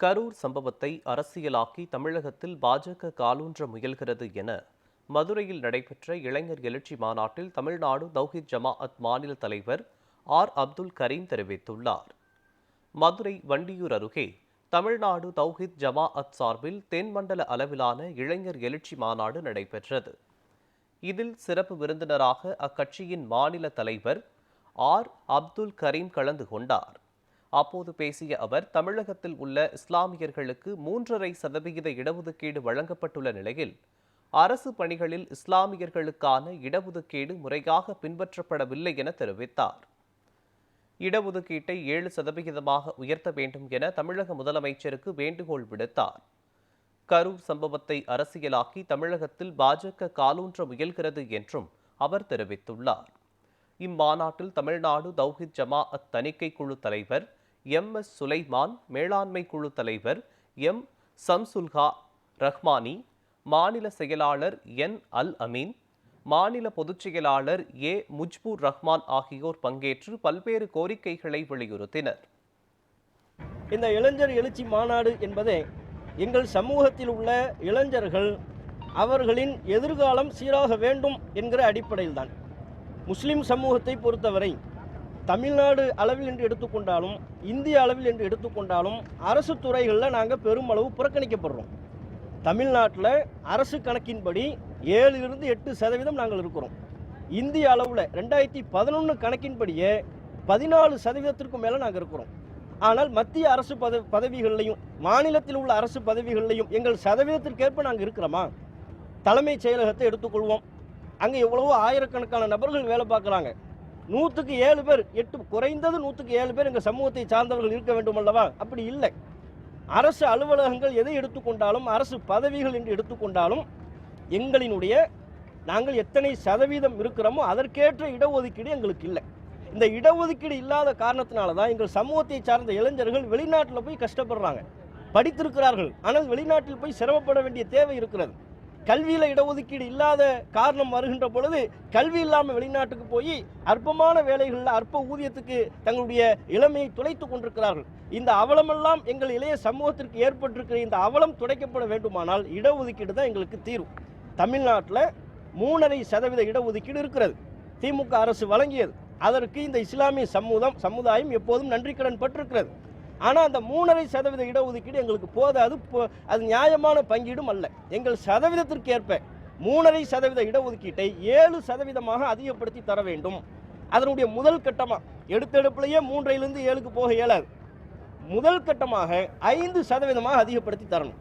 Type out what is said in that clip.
கரூர் சம்பவத்தை அரசியலாக்கி தமிழகத்தில் பாஜக காலூன்ற முயல்கிறது என மதுரையில் நடைபெற்ற இளைஞர் எழுச்சி மாநாட்டில் தமிழ்நாடு தௌஹித் ஜமாஅத் மாநில தலைவர் ஆர். அப்துல் கரீம் தெரிவித்துள்ளார். மதுரை வண்டியூர் அருகே தமிழ்நாடு தௌஹித் ஜமாஅத் சார்பில் தென்மண்டல அளவிலான இளைஞர் எழுச்சி மாநாடு நடைபெற்றது. இதில் சிறப்பு விருந்தினராக அக்கட்சியின் மாநில தலைவர் ஆர். அப்துல் கரீம் கலந்து கொண்டார். அப்போது பேசிய அவர் தமிழகத்தில் உள்ள இஸ்லாமியர்களுக்கு மூன்றரை சதவிகித இடஒதுக்கீடு வழங்கப்பட்டுள்ள நிலையில் அரசு பணிகளில் இஸ்லாமியர்களுக்கான இடஒதுக்கீடு முறையாக பின்பற்றப்படவில்லை என தெரிவித்தார். இடஒதுக்கீட்டை ஏழு சதவிகிதமாக உயர்த்த வேண்டும் என தமிழக முதலமைச்சருக்கு வேண்டுகோள் விடுத்தார். கரூர் சம்பவத்தை அரசியலாக்கி தமிழகத்தில் பாஜக காலூன்ற முயல்கிறது என்றும் அவர் தெரிவித்துள்ளார். இம்மாநாட்டில் தமிழ்நாடு தௌஹித் ஜமாஅத் தணிக்கை குழு தலைவர் எம் எஸ் சுலைமான் மேலாண்மை குழு தலைவர் எம் சம்சுல்ஹா ரஹ்மானி மாநில செயலாளர் என் அல் அமீன் மாநில பொதுச் செயலாளர் ஏ முஜ்பூர் ரஹ்மான் ஆகியோர் பங்கேற்று பல்வேறு கோரிக்கைகளை வலியுறுத்தினர். இந்த இளைஞர் எழுச்சி மாநாடு என்பதே எங்கள் சமூகத்தில் உள்ள இளைஞர்கள் அவர்களின் எதிர்காலம் சீராக வேண்டும் என்கிற அடிப்படையில்தான். முஸ்லிம் சமூகத்தை பொறுத்தவரை தமிழ்நாடு அளவில் என்று எடுத்துக்கொண்டாலும் இந்திய அளவில் என்று எடுத்துக்கொண்டாலும் அரசு துறைகளில் நாங்கள் பெருமளவு புறக்கணிக்கப்படுறோம். தமிழ்நாட்டில் அரசு கணக்கின்படி ஏழிலிருந்து எட்டு சதவீதம் நாங்கள் இருக்கிறோம். இந்திய அளவில் ரெண்டாயிரத்தி பதினொன்று கணக்கின்படியே பதினாலு சதவீதத்திற்கும் மேலே நாங்கள் இருக்கிறோம். ஆனால் மத்திய அரசு பத பதவிகள்லையும் மாநிலத்தில் உள்ள அரசு பதவிகள்லையும் எங்கள் சதவீதத்திற்கேற்ப நாங்கள் இருக்கிறோமா? தலைமைச் செயலகத்தை எடுத்துக்கொள்வோம். அங்கே எவ்வளவோ ஆயிரக்கணக்கான நபர்கள் வேலை பார்க்குறாங்க. நூற்றுக்கு ஏழு பேர் எட்டு குறைந்தது நூற்றுக்கு ஏழு பேர் எங்கள் சமூகத்தை சார்ந்தவர்கள் இருக்க வேண்டும் அல்லவா? அப்படி இல்லை. அரசு அலுவலகங்கள் எதை எடுத்துக்கொண்டாலும் அரசு பதவிகள் என்று எடுத்துக்கொண்டாலும் எங்களினுடைய நாங்கள் எத்தனை சதவீதம் இருக்கிறோமோ அதற்கேற்ற இடஒதுக்கீடு எங்களுக்கு இல்லை. இந்த இடஒதுக்கீடு இல்லாத காரணத்தினால தான் எங்கள் சமூகத்தை சார்ந்த இளைஞர்கள் வெளிநாட்டில் போய் கஷ்டப்படுறாங்க. படித்திருக்கிறார்கள் ஆனால் வெளிநாட்டில் போய் சிரமப்பட வேண்டிய தேவை இருக்கிறது. கல்வியில் இடஒதுக்கீடு இல்லாத காரணம் வருகின்ற பொழுது கல்வி இல்லாமல் வெளிநாட்டுக்கு போய் அற்பமான வேலைகளில் அற்ப ஊதியத்துக்கு தங்களுடைய இளமையை துளைத்து கொண்டிருக்கிறார்கள். இந்த அவலமெல்லாம் எங்கள் இளைய சமூகத்திற்கு ஏற்பட்டிருக்கிற இந்த அவலம் துடைக்கப்பட வேண்டுமானால் இடஒதுக்கீடு தான் எங்களுக்கு தீர்வு தமிழ்நாட்டில் மூணரை சதவீத இடஒதுக்கீடு இருக்கிறது. திமுக அரசு வழங்கியது. அதற்கு இந்த இஸ்லாமிய சமூகம் சமுதாயம் எப்போதும் நன்றி கடன் பட்டிருக்கிறது ஆனால் அந்த மூணரை சதவீத இடஒதுக்கீடு எங்களுக்கு போதாது. அது நியாயமான பங்கீடும் அல்ல. எங்கள் சதவீதத்திற்கு ஏற்ப மூணரை சதவீத இடஒதுக்கீட்டை ஏழு சதவீதமாக அதிகப்படுத்தி தர வேண்டும். அதனுடைய முதல் கட்டமாக எடுத்தெடுப்பிலேயே மூன்றையிலிருந்து ஏழுக்கு போக இயலாது. முதல் கட்டமாக ஐந்து சதவீதமாக அதிகப்படுத்தி தரணும்.